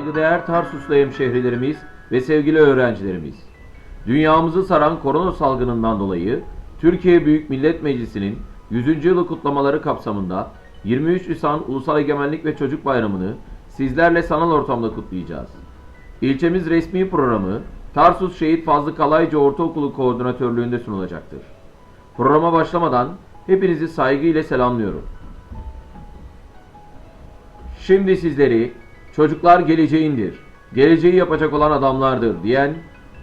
Saygıdeğer Tarsuslu hemşehrilerimiz ve sevgili öğrencilerimiz. Dünyamızı saran korona salgınından dolayı Türkiye Büyük Millet Meclisi'nin 100. yılı kutlamaları kapsamında 23 Nisan Ulusal Egemenlik ve Çocuk Bayramı'nı sizlerle sanal ortamda kutlayacağız. İlçemiz resmi programı Tarsus Şehit Fazlı Kalaycı Ortaokulu Koordinatörlüğünde sunulacaktır. Programa başlamadan hepinizi saygıyla selamlıyorum. Şimdi sizleri çocuklar geleceğindir, geleceği yapacak olan adamlardır diyen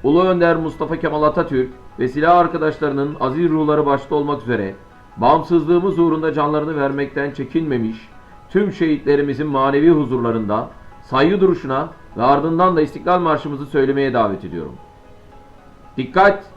Ulu Önder Mustafa Kemal Atatürk ve silah arkadaşlarının aziz ruhları başta olmak üzere bağımsızlığımız uğrunda canlarını vermekten çekinmemiş tüm şehitlerimizin manevi huzurlarında saygı duruşuna ve ardından da İstiklal Marşımızı söylemeye davet ediyorum. Dikkat!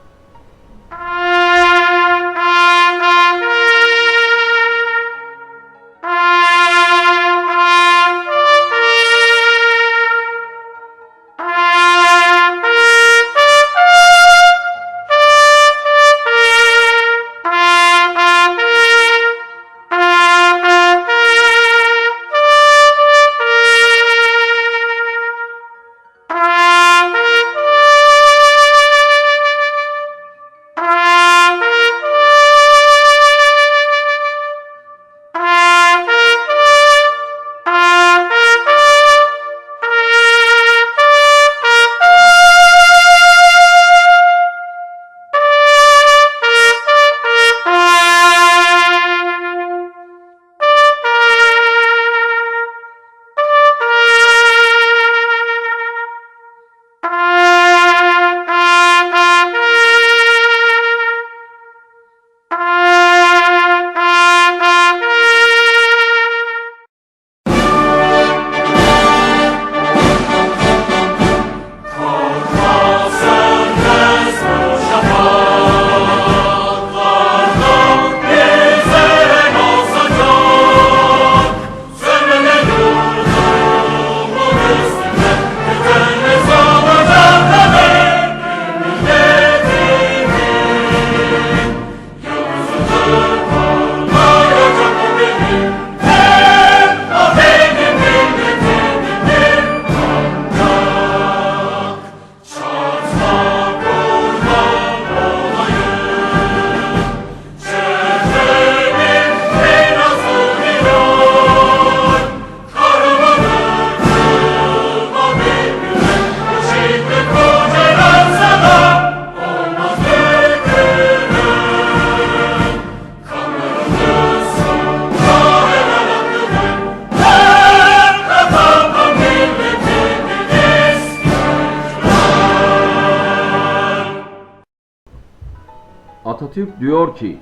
Diyor ki,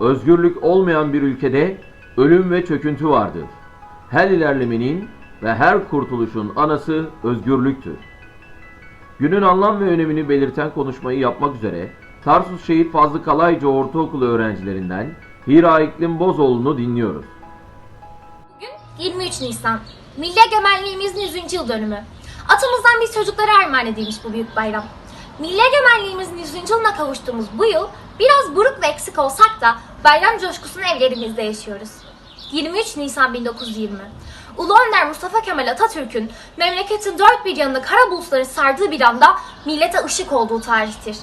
özgürlük olmayan bir ülkede ölüm ve çöküntü vardır. Her ilerlemenin ve her kurtuluşun anası özgürlüktür. Günün anlam ve önemini belirten konuşmayı yapmak üzere Tarsus Şehit Fazlı Kalaycı Ortaokulu öğrencilerinden Hira İklim Bozoğlu'nu dinliyoruz. Bugün 23 Nisan. Milli Egemenliğimizin 100. yıl dönümü. Atamızdan biz çocuklara armağan edilmiş bu büyük bayram. Milli Egemenliğimizin 100. yılına kavuştuğumuz bu yıl biraz buruk ve eksik olsak da bayram coşkusunu evlerimizde yaşıyoruz. 23 Nisan 1920. Ulu Önder Mustafa Kemal Atatürk'ün memleketin dört bir yanını kara bulutları sardığı bir anda millete ışık olduğu tarihtir.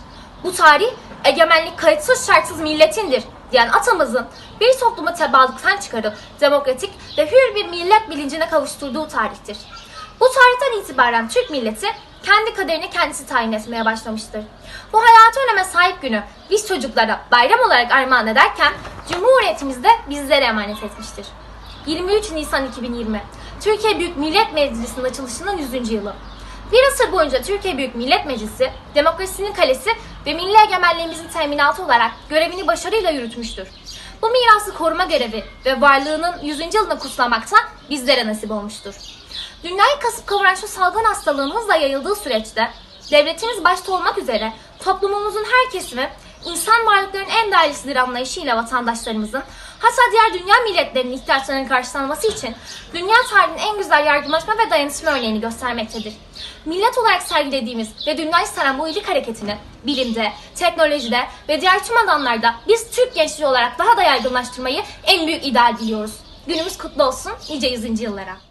Bu tarih egemenlik kayıtsız şartsız milletindir diyen atamızın bir toplumu tebalıktan çıkarıp demokratik ve hür bir millet bilincine kavuşturduğu tarihtir. Bu tarihten itibaren Türk milleti kendi kaderini kendisi tayin etmeye başlamıştır. Bu hayatı öneme sahip günü biz çocuklara bayram olarak armağan ederken Cumhuriyetimiz de bizlere emanet etmiştir. 23 Nisan 2020 Türkiye Büyük Millet Meclisi'nin açılışının 100. yılı. Bir asır boyunca Türkiye Büyük Millet Meclisi, demokrasinin kalesi ve milli egemenliğimizin teminatı olarak görevini başarıyla yürütmüştür. Bu mirası koruma görevi ve varlığının 100. yılını kutlamakta bizlere nasip olmuştur. Dünyayı kasıp kavuran şu salgın hastalığın hızla yayıldığı süreçte devletimiz başta olmak üzere toplumumuzun her kesimi insan varlıkların en değerlisidir anlayışıyla vatandaşlarımızın hatta diğer dünya milletlerinin ihtiyaçlarının karşılanması için dünya tarihinin en güzel yardımlaşma ve dayanışma örneğini göstermektedir. Millet olarak sergilediğimiz ve dünyayı saran bu iyilik hareketini bilimde, teknolojide ve diğer tüm alanlarda biz Türk gençliği olarak daha da yaygınlaştırmayı en büyük ideal biliyoruz. Günümüz kutlu olsun nice yüzyıllara.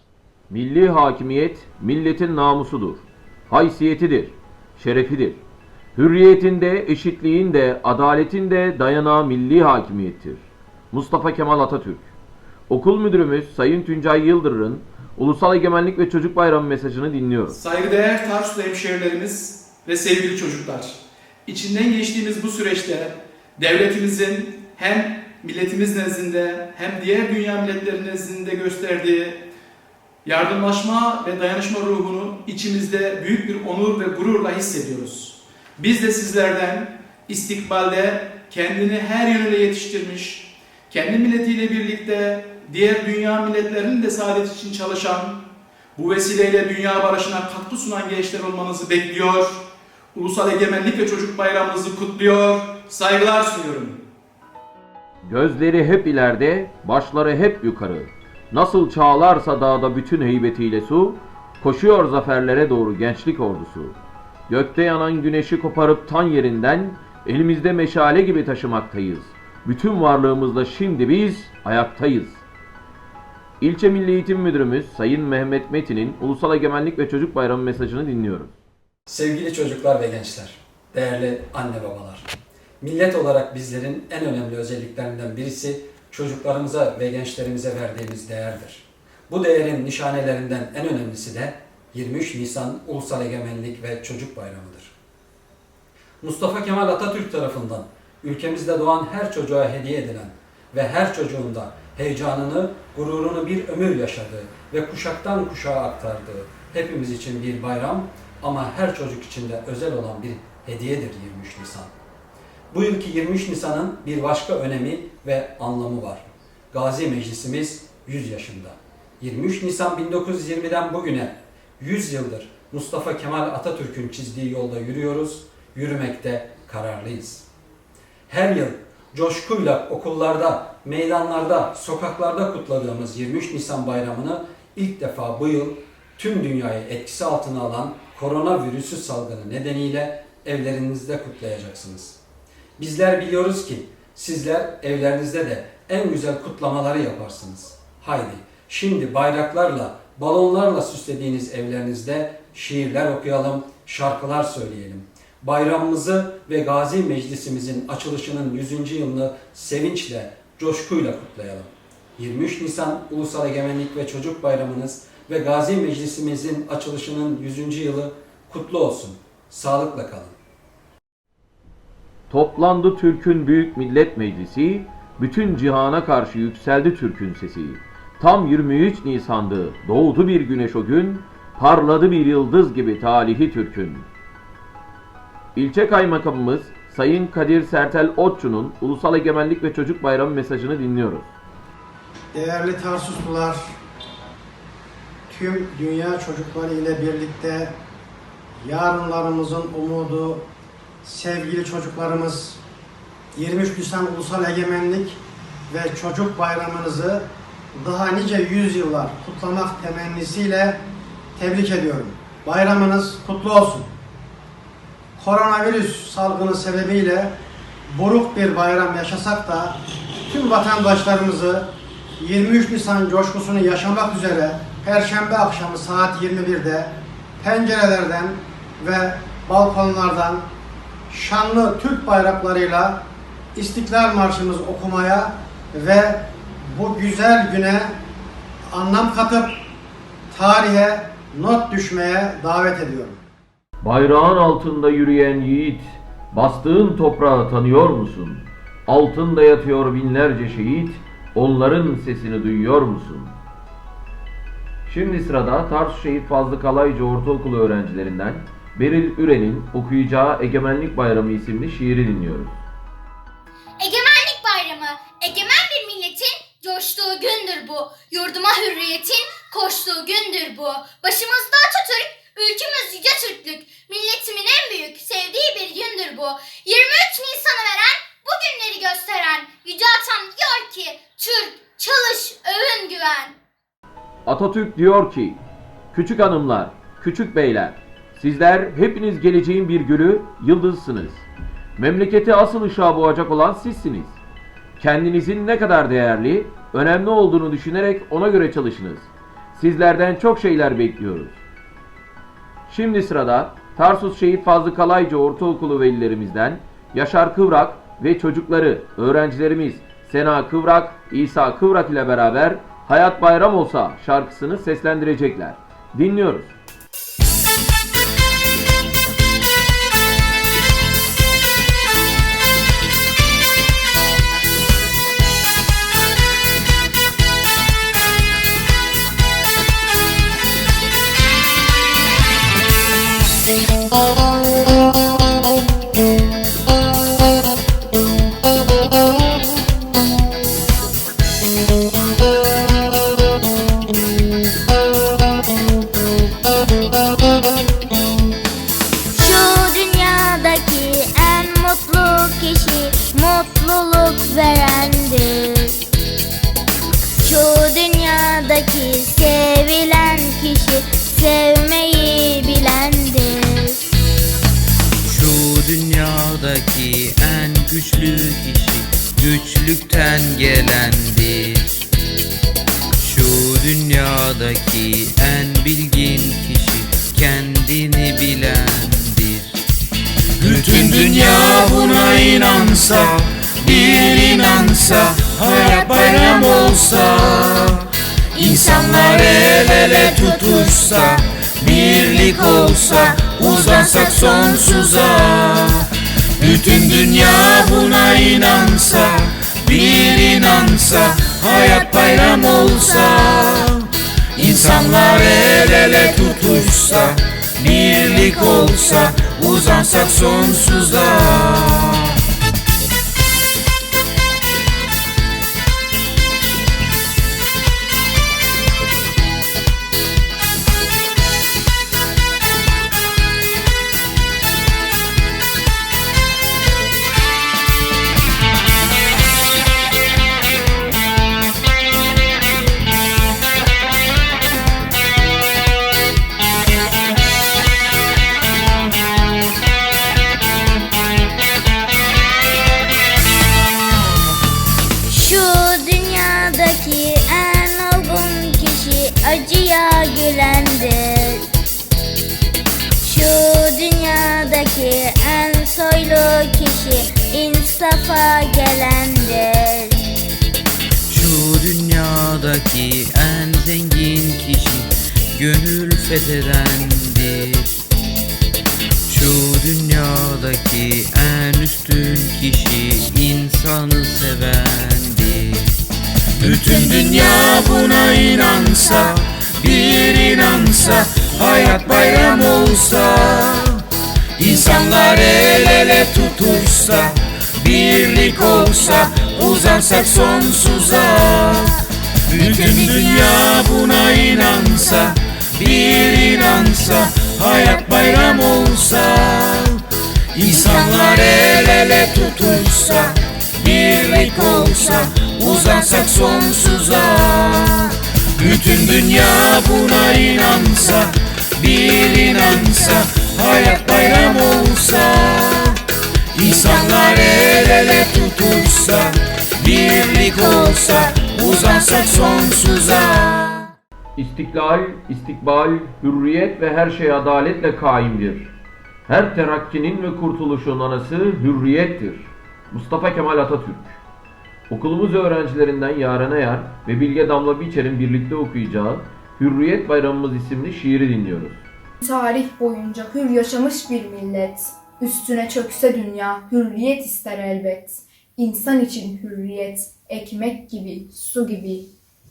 Milli hakimiyet milletin namusudur. Haysiyetidir, şerefidir. Hürriyetinde, eşitliğinde, adaletin dayanağı milli hakimiyettir. Mustafa Kemal Atatürk Okul müdürümüz Sayın Tuncay Yıldırır'ın Ulusal Egemenlik ve Çocuk Bayramı mesajını dinliyoruz. Saygıdeğer Tarsuslu hemşehrilerimiz ve sevgili çocuklar. İçinden geçtiğimiz bu süreçte devletimizin hem milletimiz nezdinde hem diğer dünya milletleri nezdinde gösterdiği yardımlaşma ve dayanışma ruhunu içimizde büyük bir onur ve gururla hissediyoruz. Biz de sizlerden istikbalde kendini her yönüyle yetiştirmiş, kendi milletiyle birlikte diğer dünya milletlerinin de saadeti için çalışan, bu vesileyle dünya barışına katkı sunan gençler olmanızı bekliyor. Ulusal Egemenlik ve Çocuk Bayramınızı kutluyor. Saygılar sunuyorum. Gözleri hep ileride, başları hep yukarı. Nasıl çağlarsa dağda bütün heybetiyle su, koşuyor zaferlere doğru gençlik ordusu. Gökte yanan güneşi koparıp tan yerinden, elimizde meşale gibi taşımaktayız. Bütün varlığımızla şimdi biz ayaktayız. İlçe Milli Eğitim Müdürümüz Sayın Mehmet Metin'in Ulusal Egemenlik ve Çocuk Bayramı mesajını dinliyoruz. Sevgili çocuklar ve gençler, değerli anne babalar. Millet olarak bizlerin en önemli özelliklerinden birisi çocuklarımıza ve gençlerimize verdiğimiz değerdir. Bu değerin nişanelerinden en önemlisi de 23 Nisan Ulusal Egemenlik ve Çocuk Bayramı'dır. Mustafa Kemal Atatürk tarafından ülkemizde doğan her çocuğa hediye edilen ve her çocuğun da heyecanını, gururunu bir ömür yaşadığı ve kuşaktan kuşağa aktardığı hepimiz için bir bayram ama her çocuk için de özel olan bir hediyedir 23 Nisan. Bu yılki 23 Nisan'ın bir başka önemi ve anlamı var. Gazi Meclisimiz 100 yaşında. 23 Nisan 1920'den bugüne 100 yıldır Mustafa Kemal Atatürk'ün çizdiği yolda yürüyoruz, yürümekte kararlıyız. Her yıl coşkuyla okullarda, meydanlarda, sokaklarda kutladığımız 23 Nisan bayramını ilk defa bu yıl tüm dünyayı etkisi altına alan koronavirüsü salgını nedeniyle evlerinizde kutlayacaksınız. Bizler biliyoruz ki sizler evlerinizde de en güzel kutlamaları yaparsınız. Haydi şimdi bayraklarla, balonlarla süslediğiniz evlerinizde şiirler okuyalım, şarkılar söyleyelim. Bayramımızı ve Gazi Meclisimizin açılışının 100. yılını sevinçle, coşkuyla kutlayalım. 23 Nisan Ulusal Egemenlik ve Çocuk Bayramınız ve Gazi Meclisimizin açılışının 100. yılı kutlu olsun. Sağlıkla kalın. Toplandı Türk'ün Büyük Millet Meclisi, bütün cihana karşı yükseldi Türk'ün sesi. Tam 23 Nisan'dı, doğdu bir güneş o gün, parladı bir yıldız gibi talihi Türk'ün. İlçe Kaymakamımız Sayın Kadir Sertel Otçu'nun Ulusal Egemenlik ve Çocuk Bayramı mesajını dinliyoruz. Değerli Tarsuslular, tüm dünya çocukları ile birlikte yarınlarımızın umudu, sevgili çocuklarımız 23 Nisan Ulusal Egemenlik ve Çocuk Bayramınızı daha nice yüzyıllar kutlamak temennisiyle tebrik ediyorum. Bayramınız kutlu olsun. Koronavirüs salgını sebebiyle buruk bir bayram yaşasak da tüm vatandaşlarımızı 23 Nisan coşkusunu yaşamak üzere Perşembe akşamı saat 21'de pencerelerden ve balkonlardan şanlı Türk bayraklarıyla İstiklal Marşımızı okumaya ve bu güzel güne anlam katıp tarihe not düşmeye davet ediyorum. Bayrağın altında yürüyen yiğit, bastığın toprağı tanıyor musun? Altında yatıyor binlerce şehit, onların sesini duyuyor musun? Şimdi sırada Tarsus Şehit Fazlı Kalaycı Ortaokulu öğrencilerinden Beril Üren'in okuyacağı Egemenlik Bayramı isimli şiiri dinliyoruz. Egemenlik Bayramı, egemen bir milletin coştuğu gündür bu. Yurduma hürriyetin koştuğu gündür bu. Başımızda Atatürk, ülkümüz yüce Türklük. Milletimin en büyük sevdiği bir gündür bu. 23 Nisan'ı veren, bu günleri gösteren Yüce Atam diyor ki, Türk, çalış, övün güven. Atatürk diyor ki, küçük hanımlar, küçük beyler, sizler hepiniz geleceğin bir gülü, yıldızsınız. Memleketi asıl ışığa boğacak olan sizsiniz. Kendinizin ne kadar değerli, önemli olduğunu düşünerek ona göre çalışınız. Sizlerden çok şeyler bekliyoruz. Şimdi sırada Tarsus Şehit Fazlı Kalaycı Ortaokulu velilerimizden Yaşar Kıvrak ve çocukları, öğrencilerimiz Sena Kıvrak, İsa Kıvrak ile beraber Hayat Bayram Olsa şarkısını seslendirecekler. Dinliyoruz. Şu kişi kendini bilendir. Bütün dünya buna inansa, bir inansa, hayat bayram olsa, insanlar el ele tutuşsa, birlik olsa, uzansak sonsuza. Bütün dünya buna inansa, bir inansa, hayat bayram olsa, İnsanlar el ele tutuşsa, birlik olsa, uzansak sonsuza. Gönül fethedendir. Şu dünyadaki en üstün kişi insanı sevendir. Bütün dünya buna inansa, bir inansa, hayat bayram olsa, İnsanlar el ele tutuşsa, birlik olsa, uzansak sonsuza. Bütün dünya buna inansa, bir inansa, hayat bayram olsa. İnsanlar el ele tutuşsa, birlik olsa, uzansak sonsuza. Bütün dünya buna inansa, bir inansa, hayat bayram olsa. İnsanlar el ele tutuşsa, birlik olsa, uzansak sonsuza. İstiklal, istikbal, hürriyet ve her şey adaletle kaimdir. Her terakkinin ve kurtuluşun anası hürriyettir. Mustafa Kemal Atatürk Okulumuz öğrencilerinden Yaren Ayar ve Bilge Damla Biçer'in birlikte okuyacağı Hürriyet Bayramımız isimli şiiri dinliyoruz. Tarih boyunca hür yaşamış bir millet, üstüne çökse dünya hürriyet ister elbet. İnsan için hürriyet, ekmek gibi, su gibi,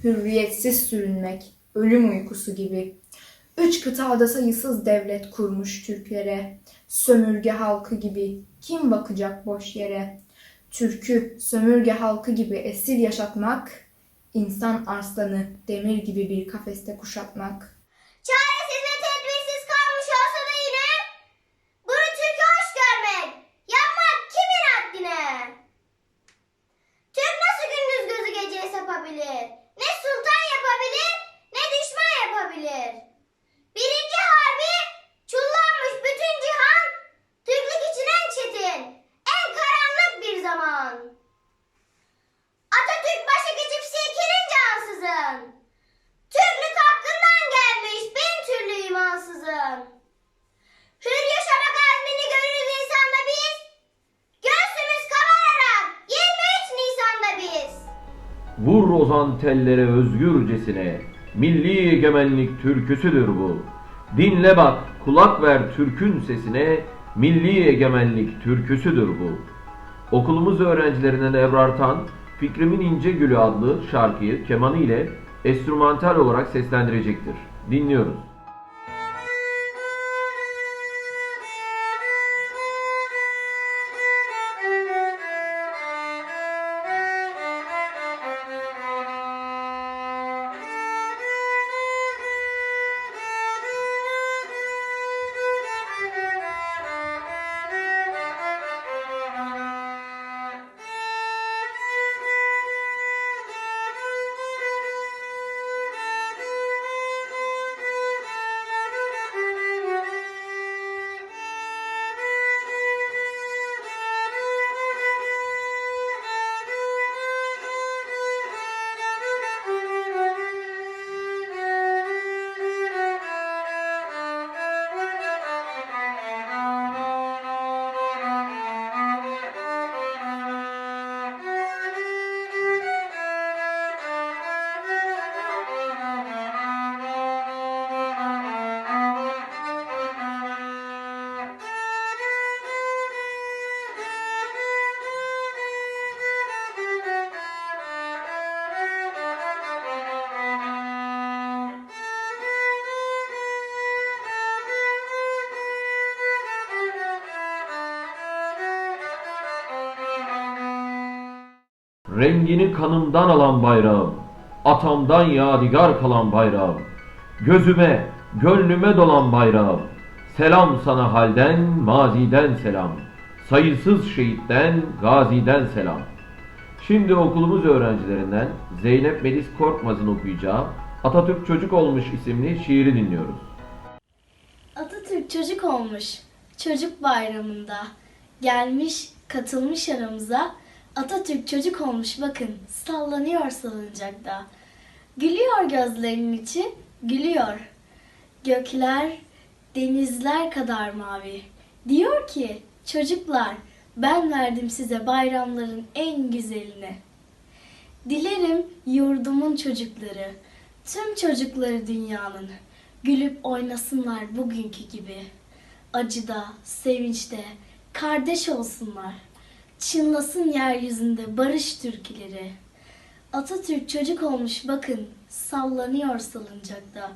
hürriyetsiz sürünmek, ölüm uykusu gibi. Üç kıtada sayısız devlet kurmuş Türklere, sömürge halkı gibi, kim bakacak boş yere? Türkü sömürge halkı gibi esir yaşatmak, insan arslanı demir gibi bir kafeste kuşatmak. Çaresiz Ozan tellere özgürcesine, milli egemenlik türküsüdür bu. Dinle bak, kulak ver Türk'ün sesine, milli egemenlik türküsüdür bu. Okulumuz öğrencilerinden Ebrar Tan, Fikrimin İnce Gülü adlı şarkıyı kemanı ile enstrümantal olarak seslendirecektir. Dinliyoruz. Rengini kanımdan alan bayrağım, atamdan yadigar kalan bayrağım, gözüme, gönlüme dolan bayrağım, selam sana halden, maziden selam, sayısız şehitten, gaziden selam. Şimdi okulumuz öğrencilerinden Zeynep Melis Korkmaz'ın okuyacağı Atatürk Çocuk Olmuş isimli şiiri dinliyoruz. Atatürk çocuk olmuş çocuk bayramında. Gelmiş katılmış aramıza. Atatürk çocuk olmuş bakın sallanıyor salıncakta. Gülüyor gözlerinin içi gülüyor. Gökler denizler kadar mavi. Diyor ki çocuklar ben verdim size bayramların en güzelini. Dilerim yurdumun çocukları, tüm çocukları dünyanın gülüp oynasınlar bugünkü gibi. Acıda, sevinçte, kardeş olsunlar. Çınlasın yeryüzünde barış türküleri. Atatürk çocuk olmuş bakın, sallanıyor salıncakta.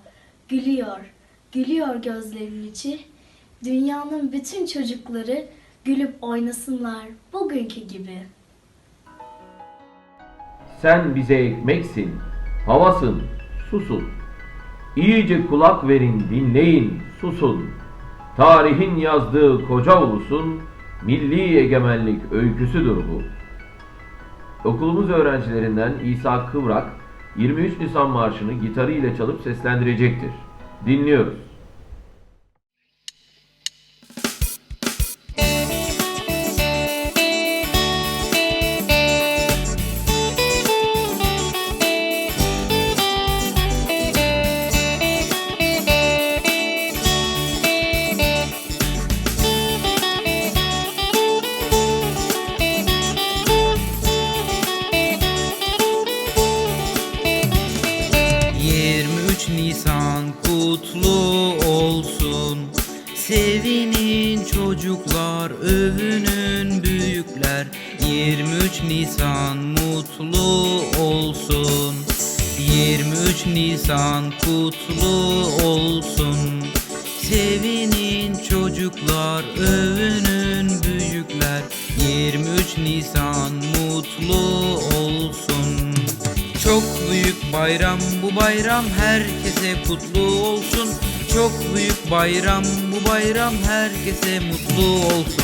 Gülüyor, gülüyor gözlerinin içi. Dünyanın bütün çocukları gülüp oynasınlar bugünkü gibi. Sen bize ekmeksin, havasın, susun. İyice kulak verin, dinleyin, susun. Tarihin yazdığı koca ulusun milli egemenlik öyküsüdür bu. Okulumuz öğrencilerinden İsa Kıvrak 23 Nisan Marşı'nı gitarı ile çalıp seslendirecektir. Dinliyoruz. Çocuklar, övünün büyükler. 23 Nisan mutlu olsun. Çok büyük bayram bu bayram herkese kutlu olsun. Çok büyük bayram bu bayram herkese mutlu olsun.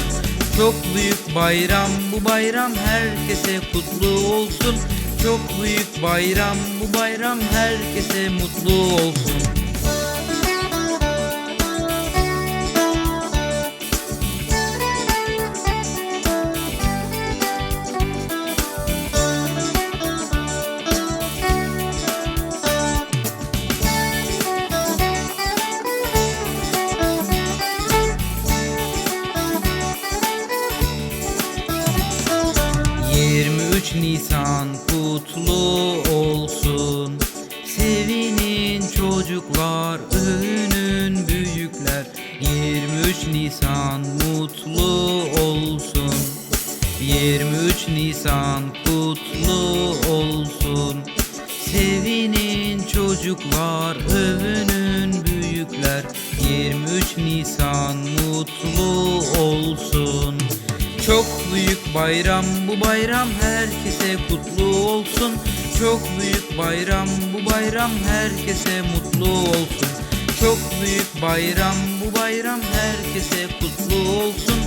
Çok büyük bayram bu bayram herkese kutlu olsun. Çok büyük bayram bu bayram herkese mutlu olsun kutlu olsun Çok büyük bayram bu bayram herkese mutlu olsun Çok büyük bayram bu bayram herkese kutlu olsun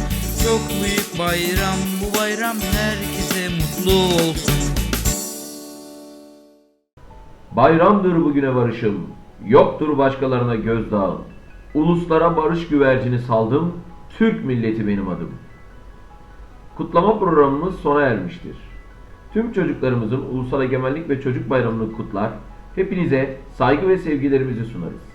Çok büyük bayram bu bayram herkese mutlu olsun Bayramdır bugüne varışım, yoktur başkalarına gözdağım. Uluslara barış güvercini saldım, Türk milleti benim adım. Kutlama programımız sona ermiştir. Tüm çocuklarımızın Ulusal Egemenlik ve Çocuk Bayramını kutlar, hepinize saygı ve sevgilerimizi sunarız.